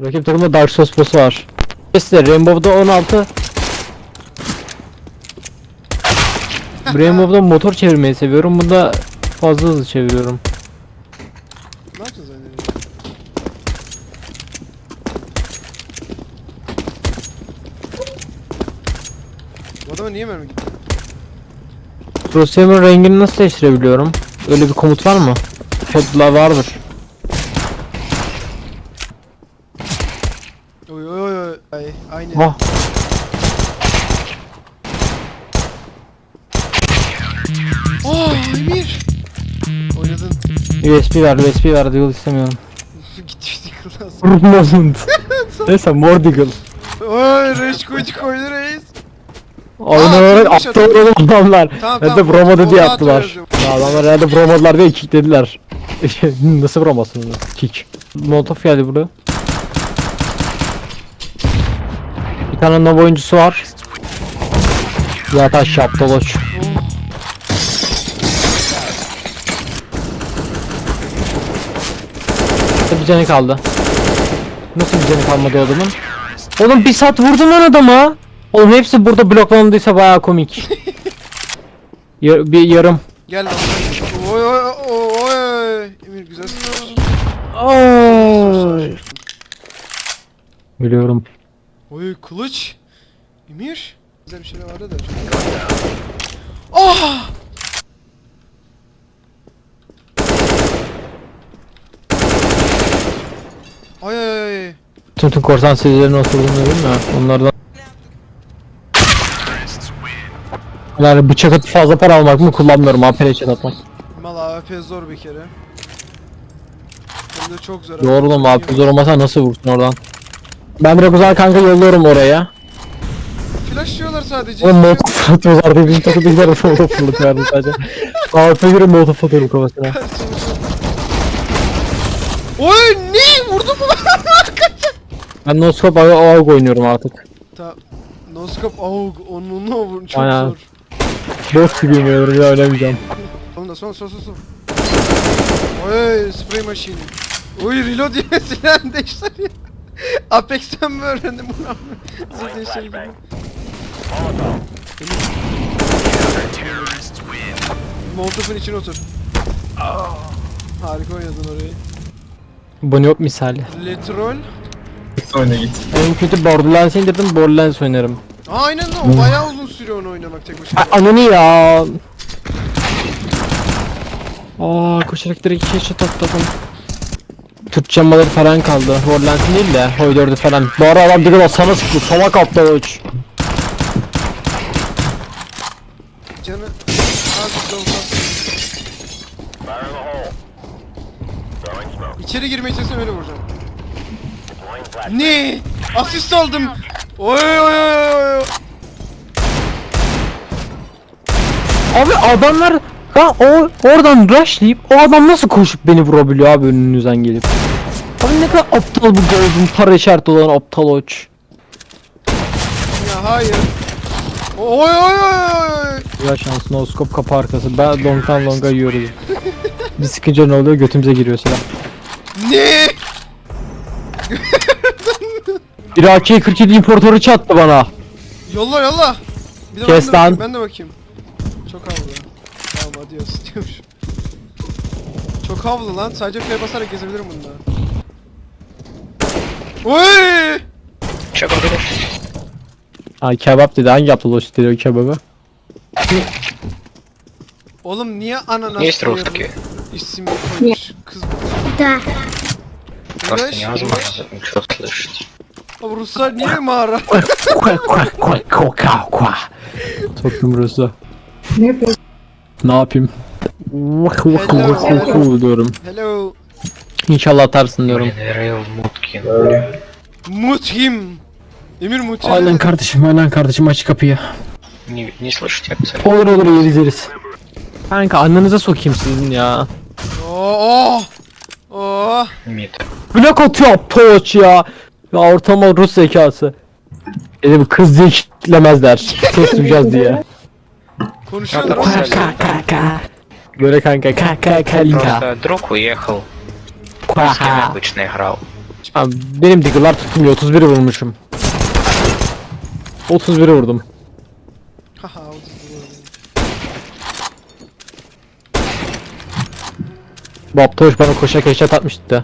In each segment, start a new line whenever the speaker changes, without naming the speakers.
Rakip takımda Dark Souls boss'u var. İşte Rainbow'da 16. Rainbow'da motor çevirmeyi seviyorum. Bunda fazla hızlı çeviriyorum.
Ne yapacağız yani? Bu adama niye mermi gitti?
Crosshair'ın rengini nasıl değiştirebiliyorum? Öyle bir komut var mı? Kodlar vardır.
Oy oy oy oy. Ay, aynı.
Vah.
Oh Emir. Oynadın.
USB ver, USB ver. Deagle istemiyorum. Vurmasın. Neyse Mordiggle.
Oy reis koydu koydu reis.
Oyun
Aa,
olarak
atılmış,
aptal olan adamlar.
Tamam,
Herhalde
tamam, onu
diye
hatırlıyorum.
attılar. Ya adamlar herhalde vuramadılar diye kicklediler. Nasıl vuramazsın onu? Kick. Molotov geldi buraya. Bir tane Nova oyuncusu var. Zaten şaptaloç. Bir canı kaldı. Nasıl bir canı kalmadı adamın? Oğlum bir saat vurdun lan adama. Oğlum hepsi burada bloklandıysa bayağı komik. Yar- bir yarım.
Gel lan. Oy oy oy oy. Emir güzel
Ay. Biliyorum.
Oy kılıç. Emir. Güzel bir şeyler vardı da. Ah! Ay ay ay.
Tüm tüm korsan serilerine oturduğunu değil mi? Onlardan yani bıçak atıp fazla para almak mı kullanmıyorum APR için atmak.
Mal AWP zor bir kere. Hem de çok zor.
Doğru oğlum AP zor olmasa nasıl vursun oradan? Ben biraz uzak kanka yolluyorum oraya.
Flash diyorlar sadece.
Oğlum molotof fırlatıyorlar diye bizim takımdakiler molotof fırlatıyorlardı sadece. AP göre molotof atıyorum kafasına.
Oy ne vurdu mu?
Ben no scope AUG oynuyorum artık.
Ta Noskop AUG onu ne vurun çok
Aynen.
zor.
Boss gibi oynuyorum ya oynamayacağım.
Sonunda son son son son. Oy spray machine. Oy reload diye silah değiştiriyor. Apex'ten mi öğrendim bunu? Zırh değiştirdim. Molotov'un içine otur. Harika oynadın orayı.
Bu yok misali.
Letrol.
Oyna git.
En kötü Borderlands'ı indirdim Borderlands oynarım.
Aa, aynen o bayağı uzun sürüyor onu oynamak tek başına.
Ay, ananı ya. Aa koşarak direkt headshot atladım. Türkçe maları falan kaldı. Borderlands'ın değil de Hoy 4'ü falan. Bu ara adam bir sana sıktı. Salak aptal uç.
Canı. İçeri girmeye çalışsam öyle vuracağım. Ne? Asist aldım. Oy oy oy. oy.
Abi adamlar ha o oradan rushlayıp o adam nasıl koşup beni vurabiliyor abi önünüzden gelip. Abi ne kadar aptal bu gözün para işareti olan aptal uç.
Ya hayır. Oy oy oy oy.
Ya şans no scope kapı arkası. Ben longtan longa yiyoruz. Bir sıkınca ne oluyor götümüze giriyor silah.
Ne?
Bir AK-47 importörü çattı bana.
Yolla yolla. Bir de
Kes
ben de
lan.
bakayım, Ben de bakayım Çok havlu. Tamam adios diyormuş. Çok havlu lan. Sadece F basarak gezebilirim bunda. Oy!
Ha kebap dedi hangi aptal uç dedi o kebabı?
Oğlum niye ananas
Есть
diye
русские.
bu isim koymuş kız?
Да.
Просто
English?
невозможно ничего слышать.
Abi Ruslar niye mağara?
Kuak kuak kuak kuak kuak kuak. Soktum burası.
Ne yapıyorsun?
Ne yapayım? Vah vah
Hello,
vah
hello.
vah vah diyorum.
Hello.
İnşallah atarsın diyorum.
Блин, Рейл Муткин.
Muthim. Emir Muthim.
Aynen kardeşim aynen kardeşim aç kapıyı.
Не, не slышите акцент?
Olur olur yeriz yeriz. Kanka annenize sokayım sizin ya.
Oo. Oo.
Мид.
Blok atıyor aptal ya. Ya ortama Rus zekası. Dedim kız diye kitlemezler. Ses duyacağız diye.
Konuşuyorlar
Kanka,
oğlum.
sen-
Böyle kanka ka ka ka linka.
Просто друг уехал. С кем
Куаха.
обычно играл.
Ha, benim diggle'lar tutmuyor 31 vurmuşum. 31 vurdum.
Haha o da doğru.
Bu Aptoş bana koşarak headshot atmıştı da.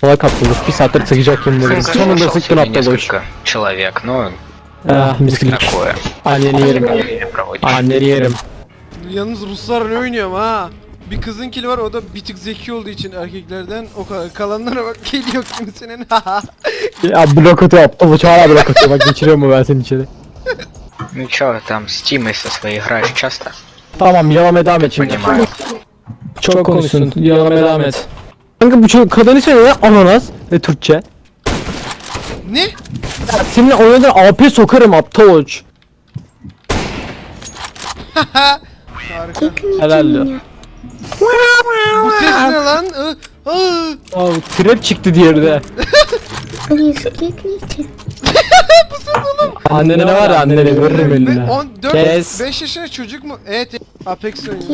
Kolay kaptırdık. Bir saattir sıkacak yemin ederim.
Ну,
Sonunda
нашел
sıktın
себе
Aptoş.
несколько человек, но
Ah miskinlik.
такое.
Anneni yerim.
Время проводишь.
Anneni yerim.
Yalnız Ruslar ne oynuyorum ha? Bir kızın kili var o da bir tık zeki olduğu için erkeklerden o kadar. Kalanlara bak geliyor kimsenin. Haha.
Ya blok atıyor Aptoş hala blok atıyor. Bak geçiriyor mu ben seni içeri.
Ну чё, там с Тимой со своей играешь часто?
Tamam yalamaya devam et şimdi.
Понимаю.
Çok konuştun. Yalamaya devam et. Kanka bu çocuk kadın ismi ne? Ananas ve Türkçe.
Ne?
Ya seninle oynadığın AP sokarım aptal
uç.
Harika. Helaldi.
Bu ses ne lan? Aa,
aa. Abi trap çıktı diğeri de.
Bu ses oğlum.
Annene var ya annene veririm eline.
14
Kes.
5 yaşında çocuk mu? Evet. Apex oynuyor.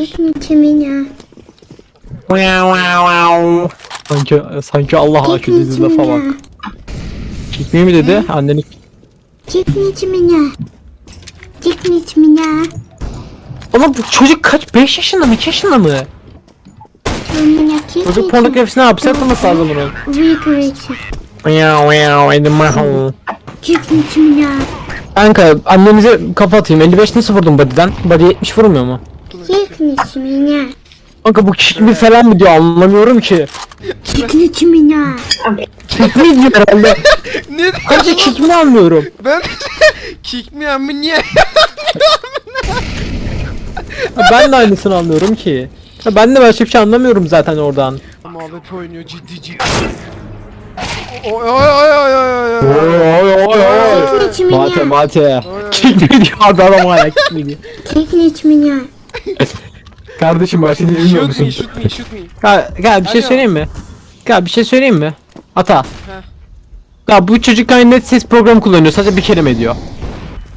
Sanki sanki Allah akü dizide
falan.
Gitmeyi mi dedi? Anneni
Gitmiş Mina. Gitmiş Mina.
Oğlum bu çocuk kaç? 5 yaşında mı? 2 yaşında mı?
Mina
Çocuk pornografisine hapse atılması lazım bunun.
Büyük öğretmen.
Miau miau elim miau.
Gitmiş Mina.
Kanka annemize kafa atayım. 55 nasıl vurdun body'den? Body 70 vurmuyor mu?
Gitmiş Mina.
Kanka bu kişi mi falan mı diyor anlamıyorum ki.
Gitmiş Mina.
Kekmi diyor herhalde.
ne
diyor? Önce kekmi anlıyorum.
Ben kick mi amı niye?
Ben de aynısını anlıyorum ki. Ha, ben de başka bir şey anlamıyorum zaten oradan.
Muhabbet oynuyor ciddi ciddi. Oy oy oy oy oy oy.
oy oy oy.
Kekli
Mate
içmini.
mate. Kekmi diyor abi adam hala kekmi diyor.
Kekli içmini.
Kardeşim başını bilmiyor
Shoot
musun?
me shoot me shoot me.
Gel, şey bir şey söyleyeyim mi? Gel bir şey söyleyeyim mi? Ata.
Heh.
Ya bu çocuk hani net ses programı kullanıyor. Sadece bir kelime diyor.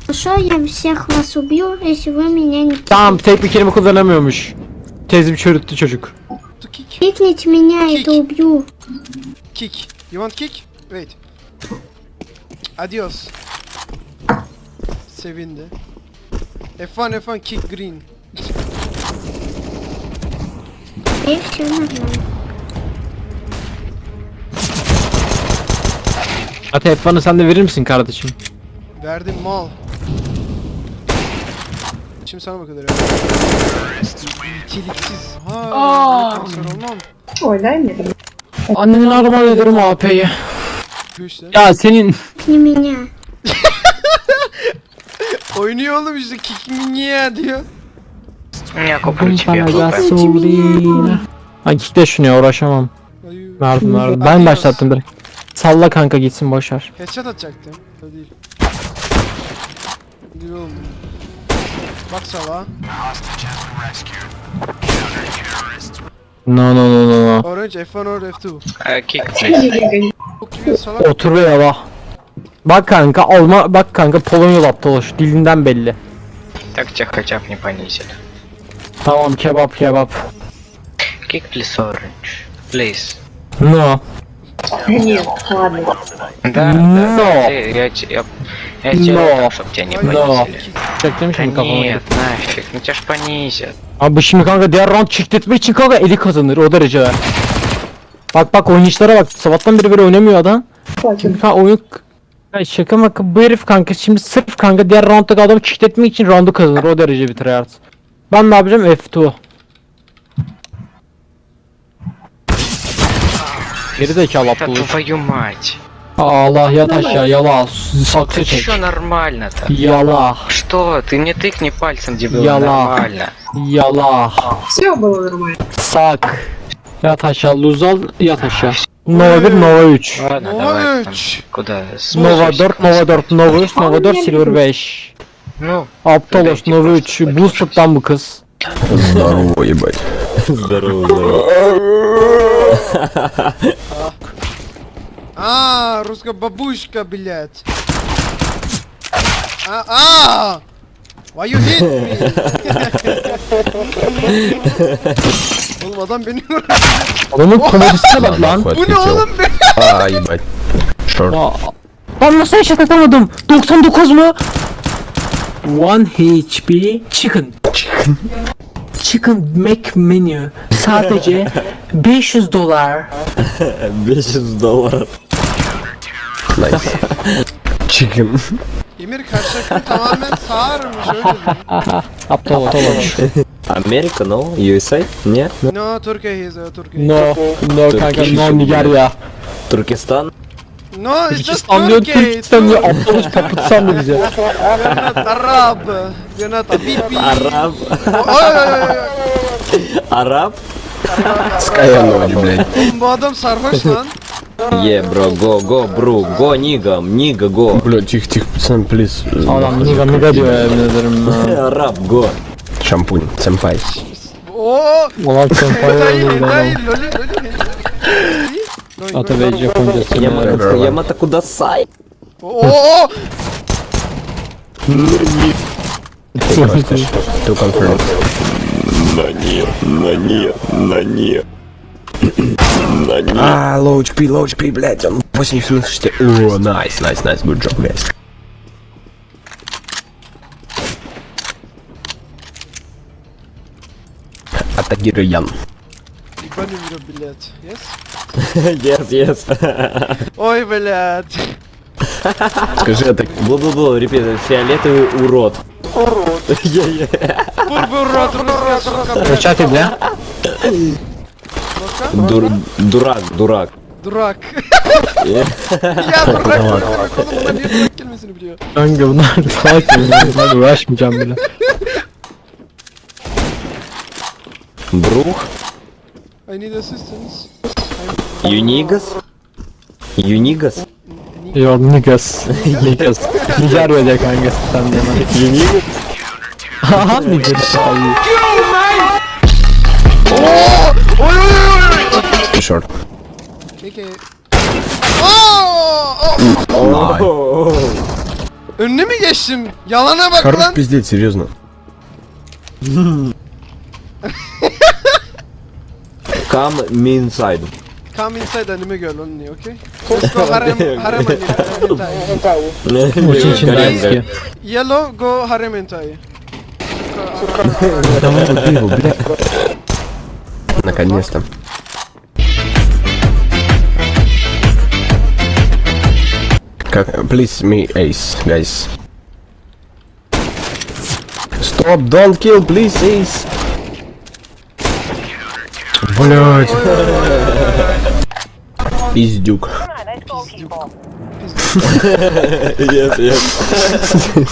Хорошо, я всех вас убью, если вы меня не
Tamam tek bir kelime kullanamıyormuş. Tezim çürüttü çocuk.
To kick.
Кикните меня,
Кик.
это убью.
Kick. You want kick? Wait. Adios. Sevindi. F1 F1 kick green.
И все нормально.
Ate F1'ı sen de verir misin kardeşim?
Verdim mal. Şimdi sana bakıyorlar ya. İtiliksiz. Ha. Aa.
kanser
Annenin arama ederim AP'yi. Ya senin
Yemine.
Oynuyor oğlum işte kicking ya diyor.
Yakup'un
sana
gasolina. Ay kitle şunu ya uğraşamam.
Ayy.
Verdim verdim. Ben başlattım direkt. Salla kanka gitsin boşver.
Headshot atacaktım. Öyle değil. Değil oğlum. Bak sala.
No no no no no.
Orange F1 or F2.
Э, Кик, please.
Çok gibi salak.
Otur ve yala. Bak kanka Alma bak kanka Polonyalı aptaloş dilinden belli.
Так тебя хотя бы не понизили.
Tamam kebap kebap.
Kick, please, orange. Please.
No.
Nie
wpadł.
Da, da, No. Ty, ja cię, ja,
ja
cię No. no. cię
nie
No.
ponizię.
Çektim şimdi
kafamı. Niye? Naşık, ne çaş panizię.
Abi şimdi kanka diğer round çektirtmek için kanka eli kazanır o derece. Bak bak oynayışlara bak. Sabahtan beri böyle oynamıyor adam. Şimdi kanka oyun... Ya şaka maka bu herif kanka şimdi sırf kanka diğer round'daki adamı çektirtmek için round'u kazanır o derece bir tryhard. Ben ne yapacağım? F2. Zekalı
Да
aptal.
твою мать.
Allah yat aşağı yala saksı
Ты
çek.
чё нормально-то?
Yala
Что? Ты не тыкни пальцем, где было
Яла.
нормально.
yala
Все было нормально.
sak. Yat aşağı Luzal yat aşağı. Nova 1 Nova 3.
Ладно,
Ну,
давай там. Куда?
Nova 4 Nova 4 Nova 3 Nova 4 Silver 5.
Ну,
olsun Nova 3 Boosted'dan bu kız.
Здорово, ебать.
А, русская бабушка, блядь. А, а! Why you hit me? Oğlum adam beni vuruyor.
Adamın komodisine bak lan.
Bu ne oğlum be?
А, ебать. Шорт.
Aa, Ben nasıl eşit atamadım? 99 mu? 1 HP chicken. Chicken. Chicken McMenu sadece 500 dolar.
500 dolar.
Chicken.
Emir karşıdaki tamamen sağırmış öyle mi?
Aptal.
Amerika no? USA? Niye?
No Türkiye is Türkiye.
No. No kanka no Nijerya.
Türkistan.
No it's just
Türkistan diyor,
Turkey.
Türkistan diyor, aptalız papıt sandı bize.
We're not Arab. We're not Habibi.
Араб?
Oy oy oy oy.
Араб?
Скаянури, блядь.
Oğlum bu adam sarhoş lan.
Е, бро, го, го, бру, го, нигам, нига, го.
Бля, тихо, тихо, пацан, плиз.
Adam niga niga diyor ya yemin ederim ya.
Араб, го.
Шампунь, сэмпай.
Oo.
Ulan senpai
Hentai
oynuyor
hentai
adam.
loli A to
wejdzie w kącie
z
Yama,
Yamata kudasai!
О!
To confirm. На не, на не, на не. На не. А, low HP, low HP, блядь, он 86. О, найс, найс, найс, good job, guys.
Атагируян. Ебанули, блядь, yes?
Yes, yes.
Ой, блядь.
Скажи, а так
бла-бла-бла, ребята, фиолетовый урод. Урод.
Бурбы урод, урод, урод.
Рычаг бля?
Дур дурак, дурак.
Дурак. Я дурак,
дурак, дурак. Ben говно, ben uğraşmayacağım бля.
Брух.
I need assistance.
Юнигас. Юнигас.
Yo niggas. Niggas. Nigerya diye kanka sen de hemen.
Юнигас.
Abi.
Short.
Peki. Oo! Oo! Önüne mi geçtim? Yalana bak
Хорош
lan.
пиздеть, серьезно.
Come me inside.
Come inside anime girl only, okay? Let's go harem harem anime. hentai.
Очень очень
Корейская.
нравится.
Yellow go harem hentai.
Давай убей его, блядь. Наконец-то. Как, please me ace, guys. Stop, don't kill, please ace. Блять. Пиздюк.
Yes, yes.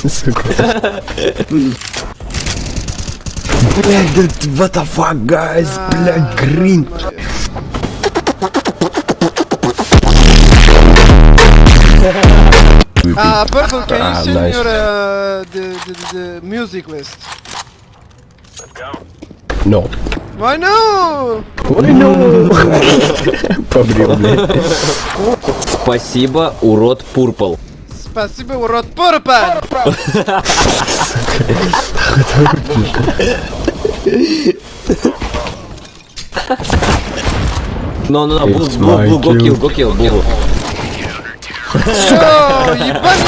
Сука. Блять, да what the fuck, guys? Блять, грин.
Ah, purple, can you
Ah,
send your uh, the, the the music list?
No.
Why no?
Why no? Побрил.
Спасибо, урод Пурпл.
Спасибо, урод
Пурпл.
Но,
но,
но,
бул, бул,
бул,
го килл, го килл,
бул. Ебать,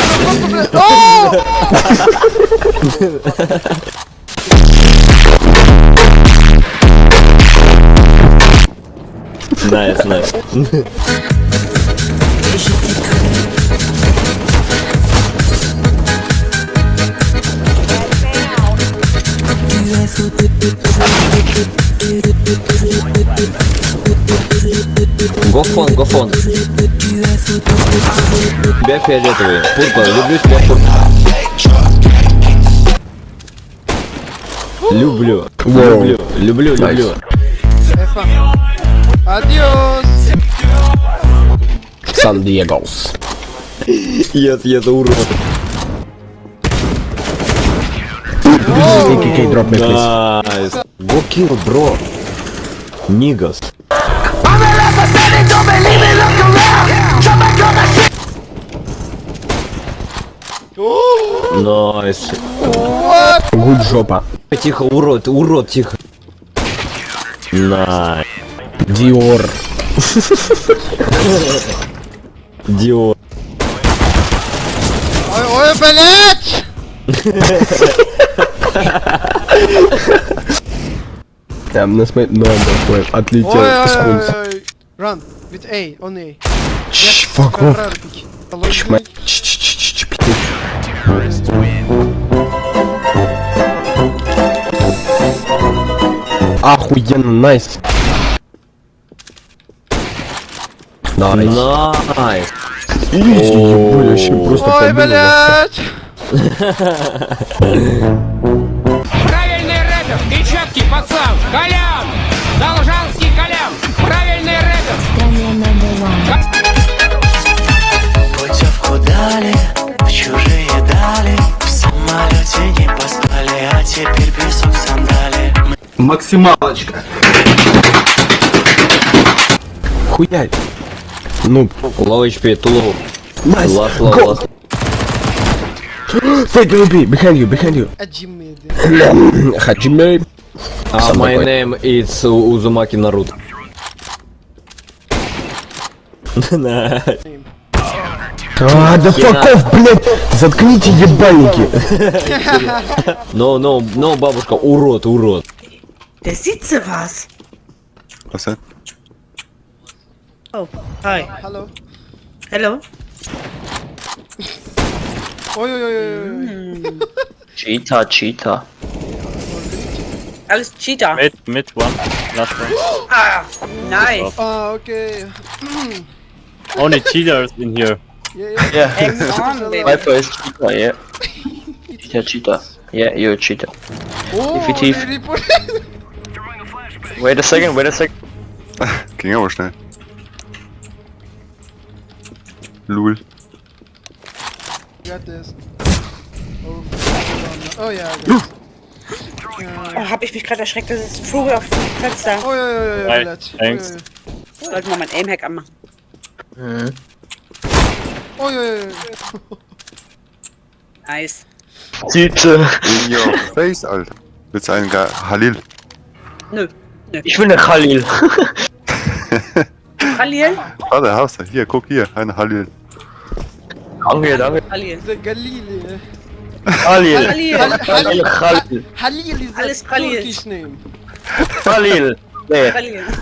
Знаю, знаю. Гофон, гофон. Тебя фиолетовый. пурпур. люблю тебя, пурпур. Люблю. Люблю, люблю, люблю.
Адьос! Сан-Диегос.
Yes, yes, урод.
AKK, drop me, please.
Nice. Go kill, bro. Niggas. I'm a rapper, baby, don't believe me, look around. Somebody got my shit. Nice.
Гуд жопа.
Тихо, урод, урод, тихо. Найс.
Диор.
Диор.
Ой, ой, блядь!
Там нас мы... Ну, ну отлетел.
Ой, Run, with A, on A.
Чш, fuck off. Чш,
мать.
Чш, чш, чш, чш, Охуенно, найс.
Nice. Найс.
Изи, ебать, вообще просто
Ой, блядь!
Правильный рэпер, ты четкий пацан, Колян! Должанский Колян! Правильный рэпер!
Путевку дали в чужие дали В самолете не поспали, а теперь песок сандали
Максималочка.
Хуя. Ну,
Low HP, too low.
найс.
Last low,
Go.
last.
It, be behind you, behind you. Хаджиме.
Uh,
Сам
my name is Uzumaki Naruto. nice.
А, да fuck off, блядь! Заткните ебальники!
No, no, no, бабушка, урод, урод.
Sitze was.
Was denn?
Oh, hi.
Hello.
Hello.
Oh yeah yeah yeah oy.
Cheetah, cheetah.
Alles Cheetah.
Mid, mid one. Last one.
Ah, nice.
Ah, okay.
Only cheetahs in here.
Yeah, yeah.
Yeah. My first cheetah, yeah. Cheetah, cheetah. Yeah, you're a cheetah.
Oh, If you.
Wait a second, wait a second.
Ging aber schnell. Lul.
Got this. Oh, oh ja, yeah,
Oh, hab ich mich gerade erschreckt, das ist ein Vogel auf dem Fenster.
Oh ja, ja,
ja,
ja. Let's.
Thanks.
Oh,
Sollten wir mal ein Aimhack anmachen.
Mhm. Oh ja, ja, ja.
Nice.
Sieht
in your face, Alter. Willst du einen Halil?
Nö, nö.
Ich will eine Halil.
Khalil?
Warte, hast du. Hier, guck hier. Eine Halil.
Danke, danke.
Khalil.
The Galil.
Khalil.
Khalil.
Khalil, Khalil.
Halil is
Alles
a
Khalil.
Turkish name.
Khalil. Nee.
Khalil.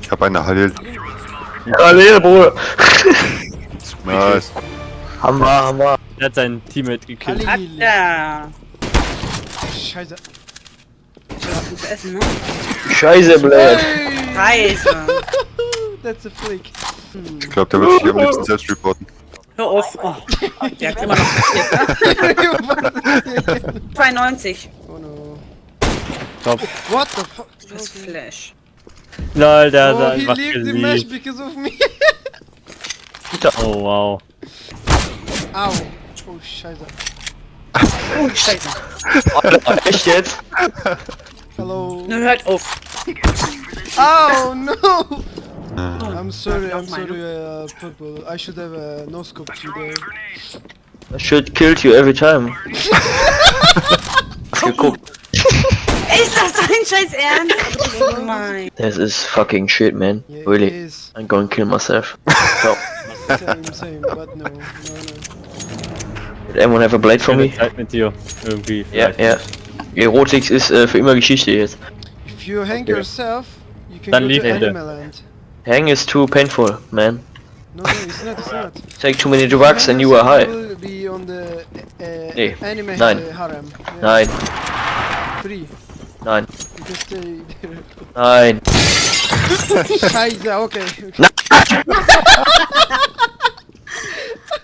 Ich hab eine Halil.
Khalil, Bruder.
Nice.
Hammer, Hammer.
Er hat seinen Teammate gekillt.
Halil.
Ja.
Scheiße.
Zu essen, ne?
Scheiße, blöd.
Hey,
Scheiße.
that's a flick.
Ich glaube, der wird sich am liebsten selbst reporten.
Hör auf. Oh. Der hat's immer noch ne? 92.
oh no.
Top.
What the fuck?
Das ist Flash.
Lol, der hat
Oh, he
einfach
leaked the match
geliebt.
because of me.
Oh wow.
Au. Oh, scheiße.
Oh, Scheiße.
Alter, echt jetzt?
Hello.
Nur hört auf.
Oh no! I'm sorry, I'm sorry, uh, purple. I should have a no scope today.
I should kill you every time. Geguckt.
Ist das dein scheiß Ernst? Oh mein.
This is fucking shit, man.
Yeah,
Really.
is.
I'm going to kill myself. So,
Same, same, but no, no, no.
did anyone have a blade for
Schöne
me?
Zeit mit dir. Irgendwie.
Ja,
vielleicht.
Erotik ist äh, für immer Geschichte jetzt.
If you hang yourself, you can
Dann
go
leave
to. Animal Land.
Hang is too painful, man.
No, no, it's not, it's not.
Take too many drugs and you are high.
will be on the uh,
Nee,
anime
nein.
uh, harem. Yeah,
Nein,
Free.
nein, nein.
Scheiße, okay. okay.